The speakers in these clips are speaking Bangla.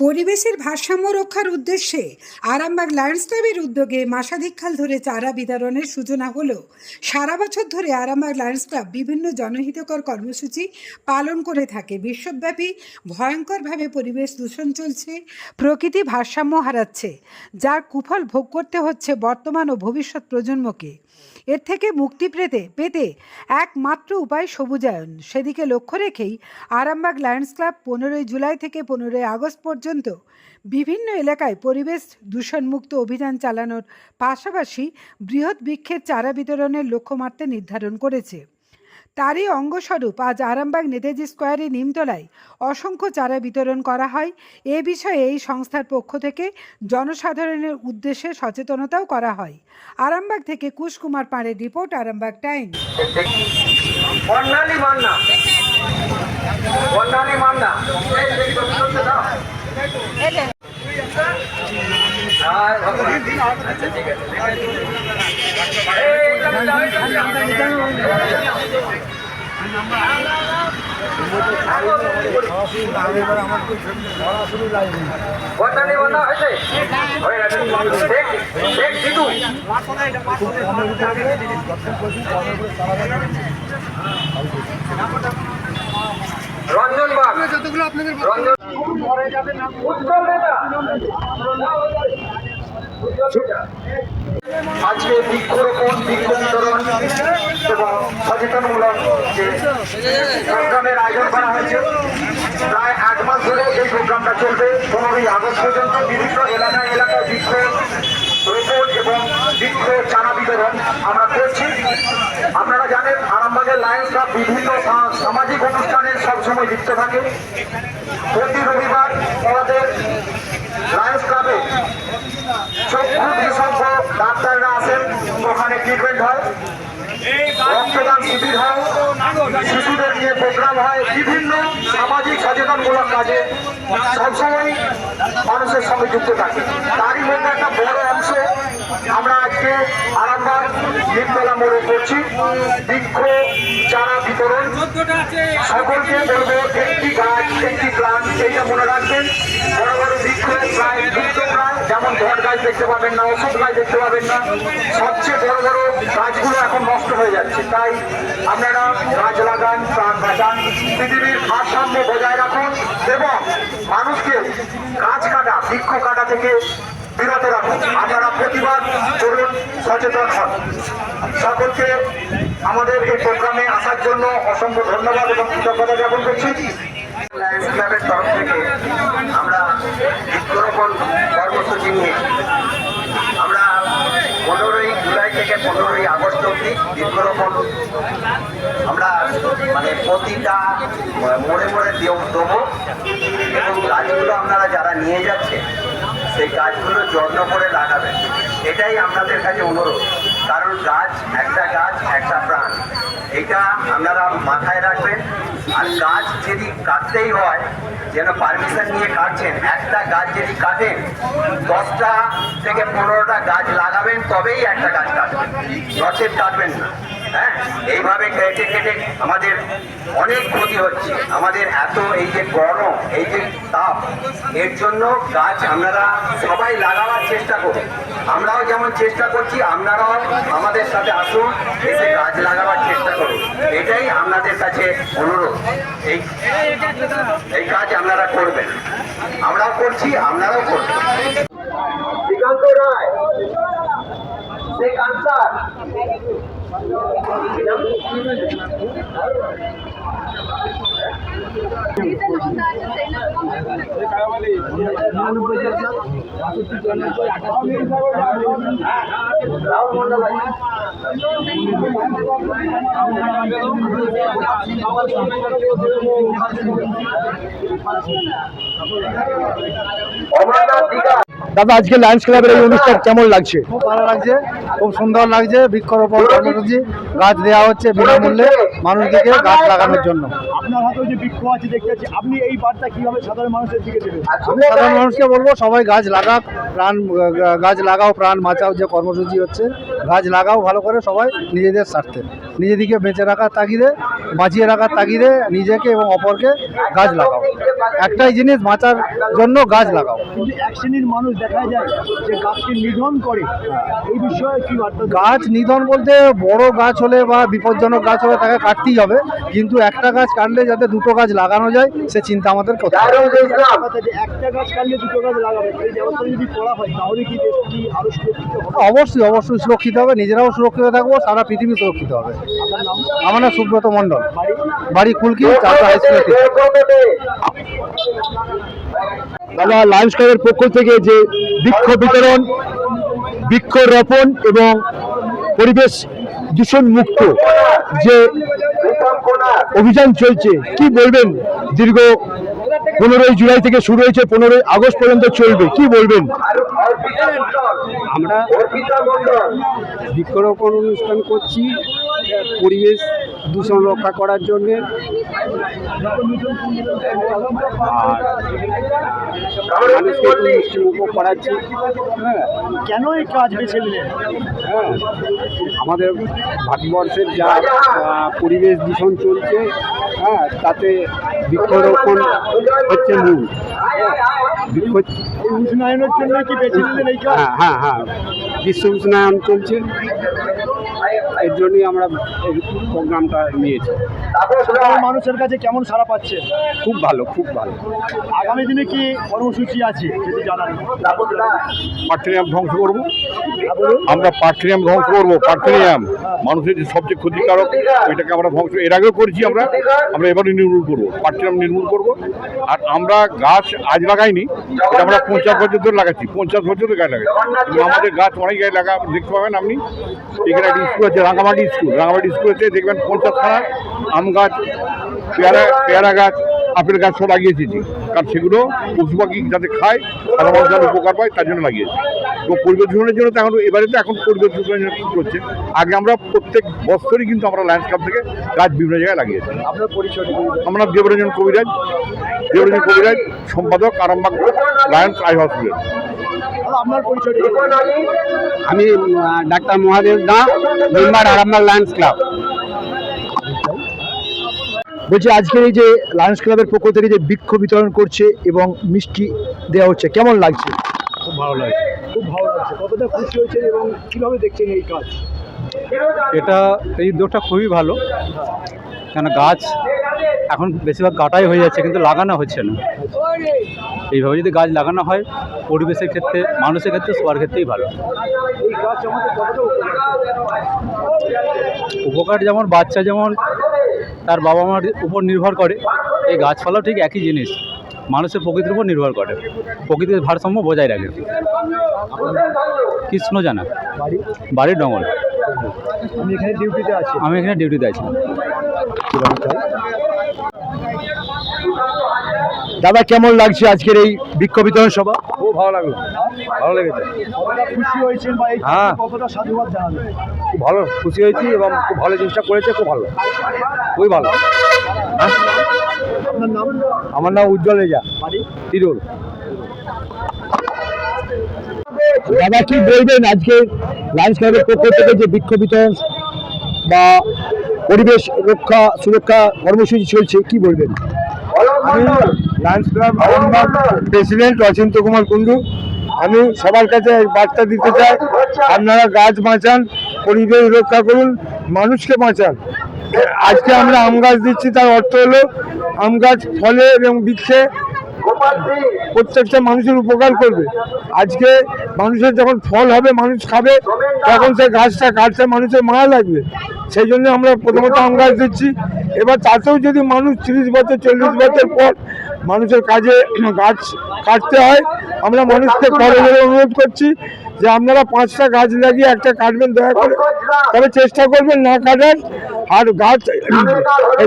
পরিবেশের ভারসাম্য রক্ষার উদ্দেশ্যে আরামবাগ লায়ন্স ক্লাবের উদ্যোগে মাসাধিককাল ধরে চারা বিতরণের সূচনা হলো। সারা বছর ধরে আরামবাগ লায়ন্স ক্লাব বিভিন্ন জনহিতকর কর্মসূচি পালন করে থাকে। বিশ্বব্যাপী ভয়ঙ্করভাবে পরিবেশ দূষণ চলছে, প্রকৃতি ভারসাম্য হারাচ্ছে, যার কুফল ভোগ করতে হচ্ছে বর্তমান ও ভবিষ্যৎ প্রজন্মকে। এর থেকে মুক্তি পেতে পেতে একমাত্র উপায় সবুজায়ন। সেদিকে লক্ষ্য রেখেই আরামবাগ লায়ন্স ক্লাব পনেরোই জুলাই থেকে পনেরোই আগস্ট পর্যন্ত বিভিন্ন এলাকায় পরিবেশ দূষণমুক্ত অভিযান চালানোর পাশাপাশি বৃহৎ বৃক্ষের চারা বিতরণের লক্ষ্যমাত্রা নির্ধারণ করেছে। তারই অঙ্গস্বরূপ আজ আরামবাগ নেতাজি স্কোয়ারে নিমতলায় অসংখ্য চারা বিতরণ করা হয়। এ বিষয়ে এই সংস্থার পক্ষ থেকে জনসাধারণের উদ্দেশ্যে সচেতনতাও করা হয়। আরামবাগ থেকে কুশকুমার পাড়ের রিপোর্ট আরামবাগ ভগবান। আচ্ছা, ঠিক আছে। বর্ণালী মান্না হয়েছে হয়ে গেছে শেখ শেখ জিতু রঞ্জন বাগ রঞ্জন উজ্জ্বল নেতা নেতা। আজকে বৃক্ষরোপণ বৃক্ষ বিতরণ এবং সচেতনমূলক যে প্রোগ্রামের আয়োজন করা হয়েছে, প্রায় এক মাস ধরে এই প্রোগ্রামটা চলবে। পনেরোই আগস্ট পর্যন্ত বিভিন্ন এলাকায় এলাকায় বৃক্ষ রোপণ এবং বৃক্ষ চারা বিতরণ আমরা করছি। আপনারা জানেন, আরামবাগের লায়ন্স ক্লাব বিভিন্ন সামাজিক অনুষ্ঠানে সবসময় লিপ্ত থাকে। প্রতি রবিবার আমাদের লায়ন্স হয় রক্তদান শিবির হয় শিশুদের নিয়ে প্রোগ্রাম হয়, বিভিন্ন সামাজিক সচেতনমূলক কাজে। সবসময় মানুষের সঙ্গে যুক্ত থাকে। তারই মধ্যে একটা বড় অংশ আমরা আজকে আরামবাগ নিমতলা মোড়ে করছি বৃক্ষ চারা বিতরণ। সকলকে বলব, একটি গাছ, একটি প্লান্ট এইটা মনে রাখবেন। বড় বড় বৃক্ষ, প্রায় লুপ্ত প্রায় যেমন বট গাছ দেখতে পাবেন না, ওষুধ গাছ দেখতে পাবেন না। সবচেয়ে বড় বড় গাছগুলো এখন নষ্ট হয়ে যাচ্ছে। তাই আপনারা গাছ লাগান প্রাণ বাঁচান। পৃথিবীর ভারসাম্য বজায় রাখুন এবং মানুষকে গাছ কাটা, বৃক্ষ কাটা থেকে বিরত রাখুন। আপনারা প্রতিবাদ করুন সচেতন হন। সকলকে আমাদের এই প্রোগ্রামে আসার জন্য অসংখ্য ধন্যবাদ এবং কৃতজ্ঞতা জ্ঞাপন করছি। তরফ থেকে আমরা বৃক্ষরোপণ কর্মসূচি নিয়ে আমরা পনেরোই জুলাই থেকে পনেরোই আগস্ট অব্দি বৃক্ষরোপণ আমরা মানে প্রতিটা মোড়ে মোড়ে দেব- এবং গাছগুলো আপনারা যারা নিয়ে যাচ্ছে, সেই গাছগুলো যত্ন করে লাগাবেন। এটাই আপনাদের কাছে অনুরোধ। কারণ গাছ একটা গাছ, একটা প্রাণ। এটা আপনারা মাথায় রাখবেন। আর গাছ যদি কাটতেই হয়, যেন পারমিশন নিয়ে কাটছেন, একটা গাছ যদি কাটেন, দশটা থেকে পনেরোটা গাছ লাগাবেন, তবেই একটা গাছ কাটবেন। নচেত কাটবেন না। হ্যাঁ এইভাবে কেটে কেটে আমাদের অনেক ক্ষতি হচ্ছে। আমাদের এত এই যে গরম, এই যে তাপ, এর জন্য গাছ আপনারা সবাই লাগাবার চেষ্টা করুন। আমরাও যেমন চেষ্টা করছি, আপনারাও আমাদের সাথে আসুন, এসে গাছ লাগাবার চেষ্টা করুন। এটাই আপনাদের কাছে অনুরোধ। এই এই কাজ আপনারা করবেন। আমরাও করছি, আপনারাও করবেন। অমরনাথ দাদা আজকে লায়ন্স ক্লাবের এই অনুষ্ঠান কেমন লাগছে? খুব ভালো লাগছে খুব সুন্দর লাগছে বৃক্ষরোপণ কর্মসূচি গাছ দেওয়া হচ্ছে বিনামূল্যে মানুষদেরকে গাছ লাগানোর জন্য। আপনার হাতে যে বৃক্ষ আছে দেখতে আপনি এই বার্তা কীভাবে সাধারণ মানুষের দিকে দেবেন? সাধারণ মানুষকে বলব সবাই গাছ লাগাক প্রাণ গাছ লাগাও প্রাণ বাঁচাও যে কর্মসূচি হচ্ছে গাছ লাগাও ভালো করে সবাই নিজেদের স্বার্থে। নিজেদেরকে বেঁচে রাখার তাগিদে বাঁচিয়ে রাখার তাগিদে নিজেকে এবং অপরকে গাছ লাগাও। একটাই জিনিস বাঁচার জন্য গাছ লাগাও। কিন্তু এক শ্রেণির মানুষ দেখা যায় যে গাছকে নিধন করে। এই বিষয়ে কি গাছ নিধন বলতে বড় গাছ হলে বা বিপজ্জনক গাছ হলে তাকে কাটতেই হবে। কিন্তু একটা গাছ কাটলে যাতে দুটো গাছ লাগানো যায় সে চিন্তা আমাদের করতে কথা একটা গাছ কাটলে দুটো গাছ লাগাবে এই ব্যবস্থা যদি করা হয় তাহলে কি আরও সুরক্ষিত অবশ্যই অবশ্যই সুরক্ষিত হবে, নিজেরাও সুরক্ষিত থাকব, সারা পৃথিবী সুরক্ষিত হবে। আমার নাম সুব্রত মণ্ডল। বাড়ি কুলকি চারটা হাই দাদা ক্লাবের পক্ষ থেকে যে বৃক্ষ বিতরণ বৃক্ষরোপণ এবং পরিবেশ দূষণ মুক্ত যে অভিযান চলছে, কি বলবেন দীর্ঘ পনেরোই জুলাই থেকে শুরু হয়েছে পনেরোই আগস্ট পর্যন্ত চলবে। কি বলবেন? আমরা বৃক্ষরোপণ অনুষ্ঠান করছি পরিবেশ দূষণ রক্ষা করার জন্যে। করাচ্ছি। হ্যাঁ। কেন এই কাজ বেছে নিলেন? হ্যাঁ। আমাদের ভারতবর্ষের যা পরিবেশ দূষণ চলছে হ্যাঁ তাতে বৃক্ষরোপণ হচ্ছে মূল। বৃক্ষ উষ্ণায়নের জন্য কি বেছে হ্যাঁ হ্যাঁ হ্যাঁ। বিশ্ব উষ্ণায়ন চলছে। এর জন্যই আমরা এই প্রোগ্রামটা নিয়েছি। মানুষের কাছে কেমন সাড়া পাচ্ছেন খুব ভালো খুব ভালো। আগামী দিনে কি কর্মসূচি আছে যদি জানান। পার্টেনিয়াম ধ্বংস করব। আমরা পার্টেনিয়াম ধ্বংস করব পার্টেনিয়াম। মানুষের যে সবচেয়ে ক্ষতিকারক এটাকে আমরা ধ্বংস এর আগেও করেছি আমরা। আমরা এবারে নির্মূল করব পার্টেনিয়াম নির্মূল করব। আর আমরা গাছ আজ লাগাইনি এটা আমরা পঞ্চাশ বছর ধরে লাগাচ্ছি পঞ্চাশ বছর ধরে গাছ লাগাচ্ছি। আমাদের গাছ অনেক গায়ে লাগা দেখতে পাবেন আপনি। এখানে একটা স্কুল আছে রাঙামাটি স্কুল রাঙামাটি স্কুলেতে দেখবেন পঞ্চাশখানা আম গাছ পেয়ারা পেয়ারা গাছ আপেল গাছ সব লাগিয়েছি কারণ সেগুলো পশু পাখি যাতে খায় সাধারণ মানুষ যাতে উপকার পায় তার জন্য লাগিয়েছি। এবং পরিবেশ দূষণের জন্য তো এখন এবারে তো এখন পরিবেশ দূষণের জন্য করছে? আগে আমরা প্রত্যেক বছরই কিন্তু আমরা লায়ন্স ক্লাব থেকে গাছ বিভিন্ন জায়গায় লাগিয়েছি। আপনার পরিচয়। আমরা দেবরঞ্জন কবিরাজ। দেবরঞ্জন কবিরাজ সম্পাদক আরামবাগ লায়ন্স আই হসপিটাল। আপনার আমি ডাক্তার মহাদেব দা মেম্বার আরামবাগ লায়ন্স ক্লাব বলছি আজকের এই যে লায়ন্স ক্লাবের পক্ষ থেকে যে বৃক্ষ বিতরণ করছে এবং মিষ্টি দেওয়া হচ্ছে কেমন লাগছে? খুব ভালো লাগছে। খুব ভালো লাগছে। কতটা খুশি হয়েছে এবং কীভাবে দেখছেন এই কাজ? এটা এই উদ্যোগটা খুবই ভালো। কেন গাছ এখন বেশিরভাগ কাটাই হয়ে যাচ্ছে, কিন্তু লাগানো হচ্ছে না। এইভাবে যদি গাছ লাগানো হয়, পরিবেশের ক্ষেত্রে, মানুষের ক্ষেত্রে, সবার ক্ষেত্রেই ভালো। উপকার যেমন, বাচ্চা যেমন, তার বাবা মার উপর নির্ভর করে। এই গাছপালাও ঠিক একই জিনিস, মানুষের প্রকৃতির উপর নির্ভর করে। প্রকৃতির ভারসাম্য বজায় রাখে। কৃষ্ণ জানা। বাড়ির ডঙ্গল। আমি এখানে ডিউটিতে আছি। আমি এখানে ডিউটিতে আছি। দাদা কেমন লাগছে আজকের এই বৃক্ষ বিতরণ সভা? খুব ভালো লাগল। ভালো লেগেছে। খুশি হয়েছেন বা হ্যাঁ। কতটা সাধুবাদ জানাবেন খুব ভালো খুশি হয়েছি এবং খুব ভালো জিনিসটা করেছে খুব ভালো। খুবই ভালো। আমার নাম উজ্জ্বল রেজা। বাড়ি? তিরুল। দাদা কি বলবেন আজকে লায়ন্স ক্লাবের পক্ষ থেকে যে বৃক্ষ বিতরণ বা পরিবেশ রক্ষা, সুরক্ষা কর্মসূচি চলছে, কি বলবেন? আমি Lions club president Achinta Kumar Kundu. আমি সবার কাছে বার্তা দিতে চাই, আপনারা গাছ বাঁচান, পরিবেশ রক্ষা করুন, মানুষকে বাঁচান। আজকে আমরা আম গাছ দিচ্ছি, তার অর্থ হলো আম গাছ ফলে এবং বৃক্ষে প্রত্যেকটা মানুষের উপকার করবে। আজকে মানুষের যখন ফল হবে, মানুষ খাবে, তখন সে গাছটা কাটতে মানুষের মারা লাগবে। সেই জন্য আমরা প্রথমত আম গাছ দিচ্ছি। এবার তাতেও যদি মানুষ তিরিশ বছর, চল্লিশ বছর পর মানুষের কাজে গাছ কাটতে হয়, আমরা মানুষকে অনুরোধ করছি। যে আপনারা পাঁচটা গাছ লাগিয়ে একটা কাটবেন দয়া করে। তবে চেষ্টা করবেন না কাটার। আর গাছ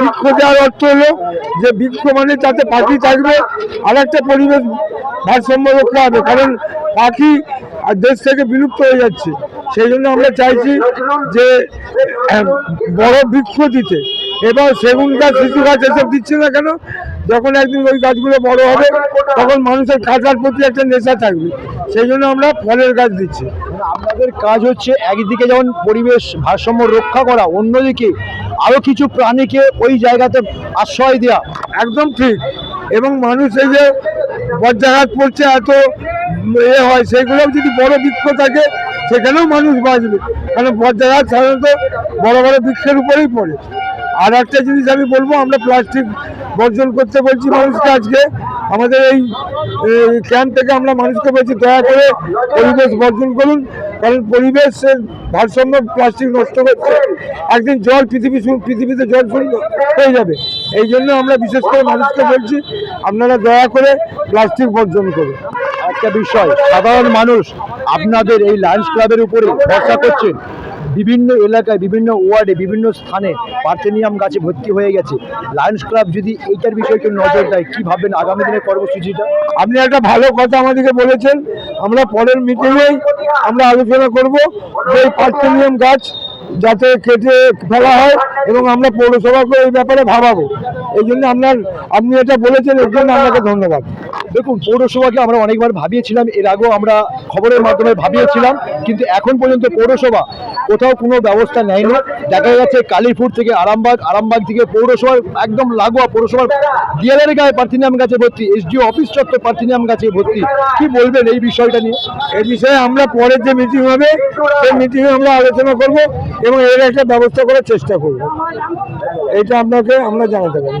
বৃক্ষ দেওয়ার অর্থ হলো যে বৃক্ষ মানে তাতে পাখি থাকবে, আর একটা পরিবেশ ভারসাম্য রক্ষা হবে। কারণ পাখি আর দেশ থেকে বিলুপ্ত হয়ে যাচ্ছে। সেই জন্য আমরা চাইছি যে, বড় বৃক্ষ দিতে। এবং সেগুন গাছ, শিশু গাছ এসব দিচ্ছে না কেন? যখন একদিন ওই গাছগুলো বড় হবে তখন মানুষের কাটার প্রতি একটা নেশা থাকবে। সেই জন্য আমরা ফলের গাছ দিচ্ছি। আমাদের কাজ হচ্ছে একদিকে যেমন পরিবেশ ভারসাম্য রক্ষা করা অন্যদিকে আরও কিছু প্রাণীকে ওই জায়গাতে আশ্রয় দেওয়া একদম ঠিক। এবং মানুষ এই যে বজ্রাঘাত পড়ছে এত এ হয় সেগুলো যদি বড় বৃক্ষ থাকে সেখানেও মানুষ বাঁচবে। কারণ বজ্রাঘাত সাধারণত বড় বড় বৃক্ষের উপরেই পড়ে। আর একটা জিনিস আমি বলব, আমরা প্লাস্টিক বর্জন করতে বলছি মানুষকে আজকে। আমাদের এই ক্যাম্প থেকে আমরা মানুষকে বলছি, দয়া করে পরিবেশ বর্জন করুন, কারণ পরিবেশের ভারসাম্য প্লাস্টিক নষ্ট করছে একদিন জল পৃথিবী পৃথিবীতে জল শূন্য হয়ে যাবে। এই জন্য আমরা বিশেষ করে মানুষকে বলছি, আপনারা দয়া করে প্লাস্টিক বর্জন করুন। একটা বিষয়, সাধারণ মানুষ আপনাদের এই লায়ন্স ক্লাবের উপরে ভরসা করছেন। বিভিন্ন এলাকায়, বিভিন্ন ওয়ার্ডে, বিভিন্ন স্থানে পার্থেনিয়াম গাছে ভর্তি হয়ে গেছে। লায়ন্স ক্লাব যদি এইটার বিষয়ে কেউ নজর দেয়, কি ভাববেন আগামী দিনের কর্মসূচিটা? আপনি একটা ভালো কথা আমাদেরকে বলেছেন। আমরা পরের মিটিংয়েই আমরা আলোচনা করব যে পার্থেনিয়াম গাছ যাতে কেটে ফেলা হয় এবং আমরা পৌরসভাকে এই ব্যাপারে ভাবাবো। এই জন্য আপনার, আপনি এটা বলেছেন, এর জন্য আপনাকে ধন্যবাদ। দেখুন, পৌরসভাকে আমরা অনেকবার ভাবিয়েছিলাম, এর আগেও আমরা খবরের মাধ্যমে ভাবিয়েছিলাম, কিন্তু এখন পর্যন্ত পৌরসভা কোথাও কোনো ব্যবস্থা নেয়নি। দেখা যাচ্ছে কালীপুর থেকে আরামবাগ আরামবাগ থেকে পৌরসভার একদম লাগোয়া পৌরসভার দিয়ালের গায়ে পার্থিনিয়াম গাছে ভর্তি, এসডিও অফিস চত্বর পার্থিনিয়াম গাছে ভর্তি। কি বলবেন এই বিষয়টা নিয়ে? এই বিষয়ে আমরা পরের যে মিটিং হবে, সেই মিটিংয়ে আমরা আলোচনা করব এবং এর একটা ব্যবস্থা করার চেষ্টা করব। এটা আপনাকে, আমরা জানাতে পারি।